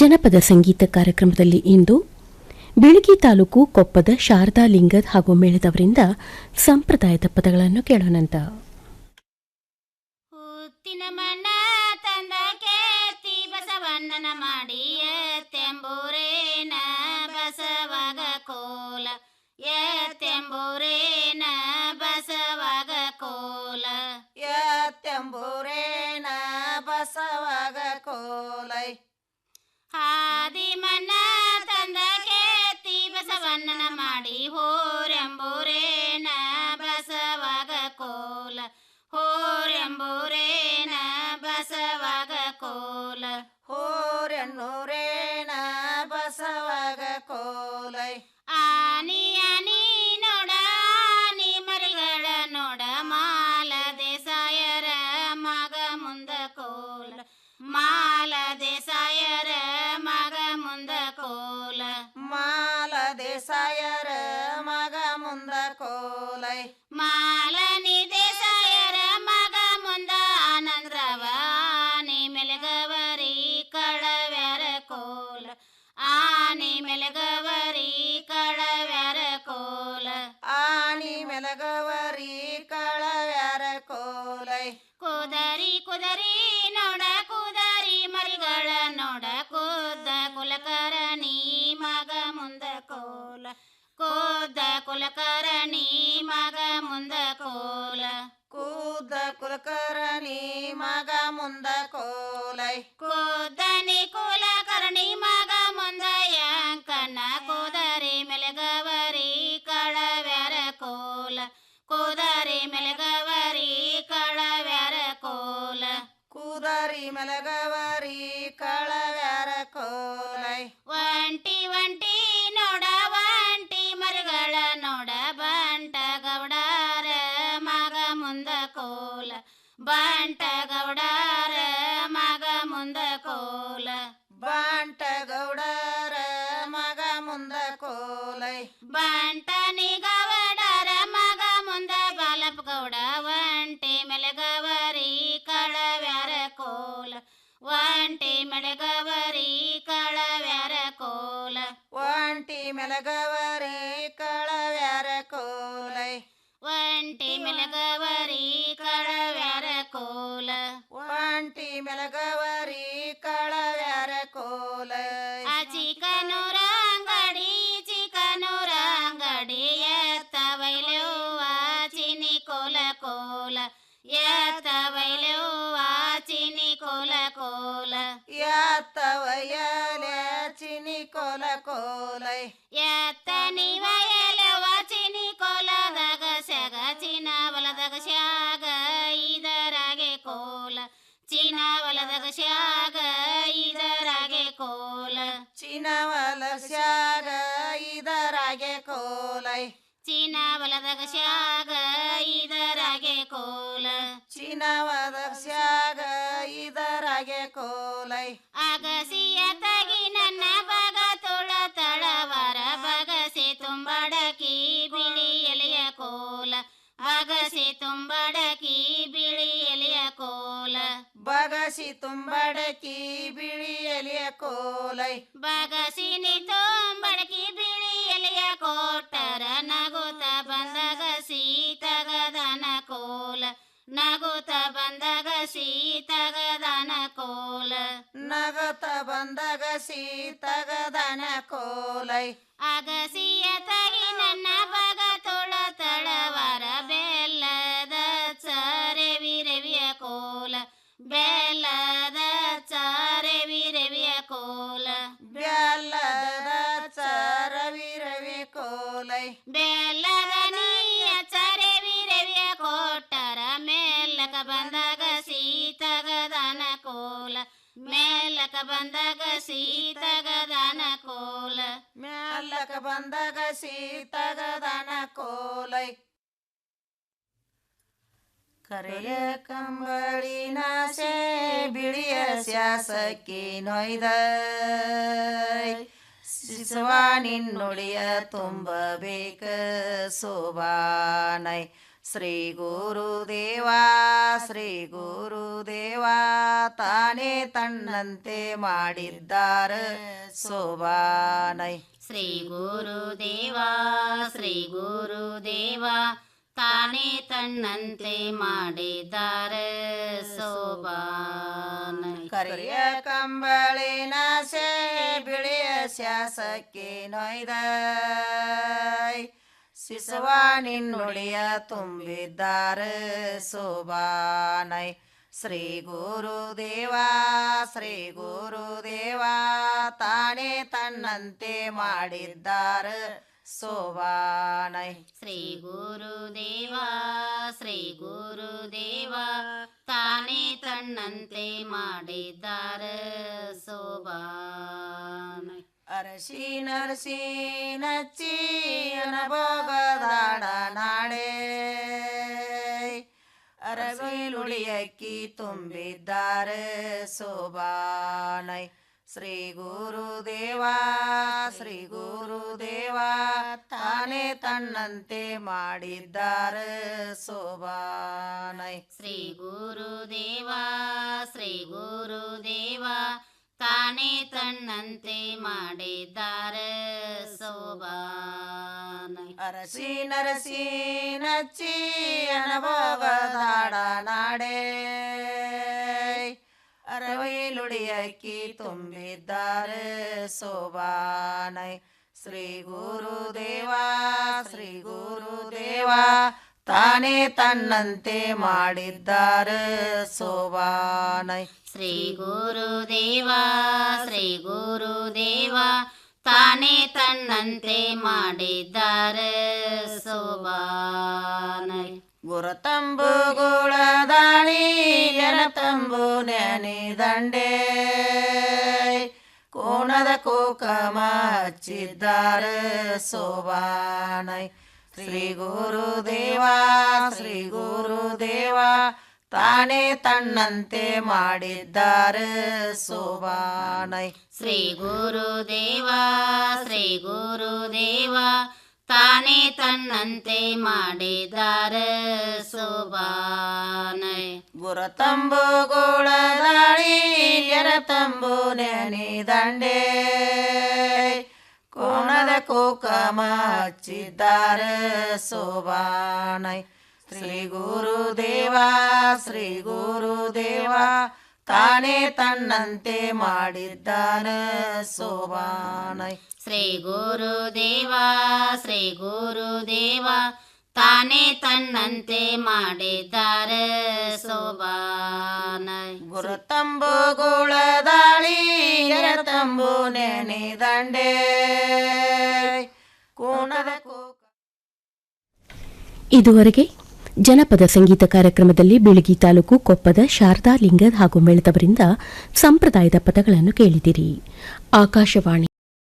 ಜನಪದ ಸಂಗೀತ ಕಾರ್ಯಕ್ರಮದಲ್ಲಿ ಇಂದು ಬಿಳಿಗಿ ತಾಲೂಕು ಕೊಪ್ಪದ ಶಾರದಾ ಲಿಂಗದ್ ಹಾಗೂ ಮೇಳದವರಿಂದ ಸಂಪ್ರದಾಯದ ಪದಗಳನ್ನು ಕೇಳೋಣಂತ ಮಾಡಿ. ದೇಸಾಯರ ಮಗ ಮುಂದ ಕೋಲೈ ಮಾಲನಿ ದೇಸಾಯರ ಮಗ ಮುಂದ ಆನಂದ್ರವ ಆನೆ ಮೆಲಗವರಿ ಕಳವ್ಯಾರ ಕೋಲ ಆನೆ ಮೆಲಗವರಿ ಕಳವ್ಯಾರ ಕೋಲ ಆನಿ ಮೆಲಗವರಿ ಕಳವ್ಯಾರ ಕೋಲೈ ಕುದರಿ ಕುದರಿ ನೋಡ ಕುದರಿ ಮರಿಗಳ ನೋಡ ಕೂದ ಕೂದ ಕುಲಕರಣಿ ಮಗ ಮುಂದ ಕೋಲ ಬಾಂಟ ಗೌಡರ ಮಗ ಮುಂದ ಕೋಲೈ ಬಂಟನಿ ಗೌಡರ ಮಗ ಮುಂದ ಬಾಲಪ್ಪ ಗೌಡ ಒಂಟಿ ಮೆಲಗವರಿ ಕಳವ್ಯಾರ ಕೋಲ ಒಂಟಿ ಮೆಲಗವರಿ ಕಳವ್ಯಾರ ಕೋಲ ಒಂಟಿ ಮೆಲಗವರಿ ಕಳವ್ಯಾರ ಕೋಲೈ ಒಂಟಿ ಮೆಲಗವರಿ ಕೋಲ ಎತ್ತ ಬೈಲೆವ್ವ ಚಿನಿ ಕೋಲ ಕೋಲ ಯಾತ ವಯಲೆ ಚಿನಿ ಕೋಲ ಕೋಲೈ ಎತ್ತ ನೀವಯಲೆವ್ವ ಚಿನಿ ಕೋಲದಾಗ ಸೆಗ ಚಿನ ಹೊಲದಾಗ ಶಾಗ ಇದರಾಗೆ ಕೋಲ ಚಿನ ಹೊಲದಾಗ ಶಾಗ ಇದರಾಗೆ ಕೋಲ ಚಿನವಲ ಸ್ಯಾಗ ಇದರಾಗೆ ಕೋಲೈ ಚೀನ ಹೊಲದಾಗ ಶಾಗ ಕೋಲೈ ಅಗಸಿಯ ತಗಿ ನನ್ನ ಬಗ ತುಳ ತಳವರ ಬಗಸಿ ತುಂಬಡಕಿ ಬಿಳಿ ಎಲೆಯ ಕೋಲ. ಬಗಸಿ ತುಂಬಡಕಿ ಬಿಳಿ ಎಲೆಯ ಕೋಲ. ಬಗಸಿ ತುಂಬಡಕಿ ಬಿಳಿ ಎಳೆಯ ಕೋಲೈ. ಬಗಸಿನಿ ತುಂಬಡಕಿ ಬಿಳಿ ಎಲೆಯ ಕೋಟರ ನಗುತ ಬಂದಾಗ ಸೀತಗದನ ಕೋಲ. ನಗುತ ಬಂದಾಗ ಸೀತಗದನ ಬಂದಾಗ ಸೀತಗದನ ಕೋಲೈ ಅಗಸಿಯ ತಗಿ ನನ್ನ ಬಗ ತೊಳ ತಳವರ ಬೆಲ್ಲದ ಚಾರೆ ವಿರವಿಯ ಕೋಲ ಬೆಲ್ಲದ ಚಾರೆ ವಿರವಿಯ ಕೋಲ ಬ್ಯಾಲದ ಚರವಿ ರವಿ ಕೋಲೈ ಬೆಲ್ಲದ ನೀಯ ಚರೆ ವಿರವಿಯ ಕೋಟರ ಮೇಲಕ ಬಂದಾಗ ಸೀತಗದನ ಕೋಲ ಮೇಲಕ ಬಂದಾಗ ಸೀತಗದನ ಕೋಲ ಮ್ಯಾಲಕ ಬಂದಾಗ ಸೀತಗದನ ಕೋಲೈ ಕರೆಯ ಕಂಬಳಿನ ಸೇ ಬಿಳಿಯ ಸ್ಯಾಸಕ್ಕಿ ನೊಯ್ದ ಶಿಶುವ ನಿನ್ನುಡಿಯ ತುಂಬಬೇಕ ಸೋಬಾನೈ ಶ್ರೀ ಗುರುದೇವ ಶ್ರೀ ಗುರುದೇವ ತಾನೇ ತನ್ನಂತೆ ಮಾಡಿದ್ದಾರ ಸೋಬಾನೈ ಶ್ರೀ ಗುರುದೇವ ಶ್ರೀ ಗುರುದೇವ ತಾನೇ ತನ್ನಂತೆ ಮಾಡಿದ್ದಾರ ಸೋಬಾನ ಕರಿಯ ಕಂಬಳಿನ ಸೇ ಬಿಳಿಯ ಶಾಸಕ್ಕೆ ನೊಯ್ದ. ಶಿಶುವ ತುಂಬಿದ್ದಾರ ಸೋಬಾನೈ. ಶ್ರೀ ಗುರುದೇವ ಶ್ರೀ ಗುರುದೇವ ತಾನೇ ತನ್ನಂತೆ ಮಾಡಿದ್ದಾರೆ ಸೋಬಾನೈ. ಶ್ರೀ ಗುರುದೇವ ಶ್ರೀ ಗುರುದೇವ ತಾನೇ ತನ್ನಂತೆ ಮಾಡಿದ್ದಾರೆ ಸೋಬಾನ. ಅರಸಿ ನರಸಿ ನಚ್ಚಿ ಅನಭೋಗದಾಡ ನಾಡೆ ಅರವಿಲುಳಿಯಕ್ಕಿ ತುಂಬಿದ್ದಾರೆ ಸೋಬಾನೈ ಶ್ರೀ ಗುರುದೇವ ಶ್ರೀ ಗುರುದೇವ ತಾನೇ ತನ್ನಂತೆ ಮಾಡಿದ್ದಾರೆ ಸೋಬಾನೈ ಶ್ರೀ ಗುರುದೇವ ಶ್ರೀ ಗುರುದೇವ ತಾನೇ ತನ್ನಂತೆ ಮಾಡಿದ್ದಾರೆ ಸೋಬಾನ ಅರಸಿ ನರಸಿ ನಚ್ಚಿ ಅನಭೋಗದಾಡ ನಾಡೆ ಅರವೈಲುಡಿಯಕ್ಕಿ ತುಂಬಿದ್ದಾರೆ ಸೋಬಾನೈ ಶ್ರೀ ಗುರುದೇವ ಶ್ರೀ ಗುರುದೇವ ತಾನೇ ತನ್ನಂತೆ ಮಾಡಿದ್ದಾರೆ ಸೋಬಾನೈ ಶ್ರೀ ಗುರುದೇವ ಶ್ರೀ ಗುರುದೇವ ತಾನೇ ತನ್ನಂತೆ ಮಾಡಿದ್ದಾರೆ ಸೋಬಾನ ಗುರುತಂಬುಗುಳದಾಳಿ ಎನತಂಬು ನೆನೆ ದಂಡೆ ಕೋಣದ ಕೋಕಮ ಹಚ್ಚಿದ್ದಾರೆ ಸೋಬಾನೈ ಶ್ರೀ ಗುರುದೇವ ಶ್ರೀ ಗುರುದೇವ ತಾನೇ ತನ್ನಂತೆ ಮಾಡಿದ್ದಾರೆ ಸೋಬಾನೈ. ಶ್ರೀ ಗುರುದೇವ ಶ್ರೀ ಗುರುದೇವ ತಾನೇ ತನ್ನಂತೆ ಮಾಡಿದ್ದಾರೆ ಸೋಬಾನ. ಗುರುತಂಬುಗುಳದಾಳಿ ಎರತಂಬು ನೆನೆ ದಂಡೆ. ಕೋಕಮ ಹಚ್ಚಿದ್ದಾರೆ ಸೋಬಾನೈ ಶ್ರೀ ಗುರುದೇವ ಶ್ರೀ ಗುರುದೇವ ತಾನೇ ತನ್ನಂತೆ ಮಾಡಿದ್ದಾನೆ ಸೋಬಾಣೈ. ಶ್ರೀ ಗುರುದೇವ ಶ್ರೀ ಗುರುದೇವ ತಾನೇ ತನ್ನಂತೆ ಮಾಡಿದ್ದಾರೆ ಸೋಬಾನ ಗುರುತಂಬುಗುಳದಾಳಿ ಎರತಂಬು ನೆನೆ ದಂಡೆ. ಕೋಣದ ಕೋಕ. ಇದುವರೆಗೆ ಜನಪದ ಸಂಗೀತ ಕಾರ್ಯಕ್ರಮದಲ್ಲಿ ಬೆಳಗಿ ತಾಲೂಕು ಕೊಪ್ಪದ ಶಾರದಾ ಲಿಂಗದ್ ಹಾಗೂ ಮೇಳದವರಿಂದ ಸಂಪ್ರದಾಯದ ಪದಗಳನ್ನು ಕೇಳಿದಿರಿ. ಆಕಾಶವಾಣಿ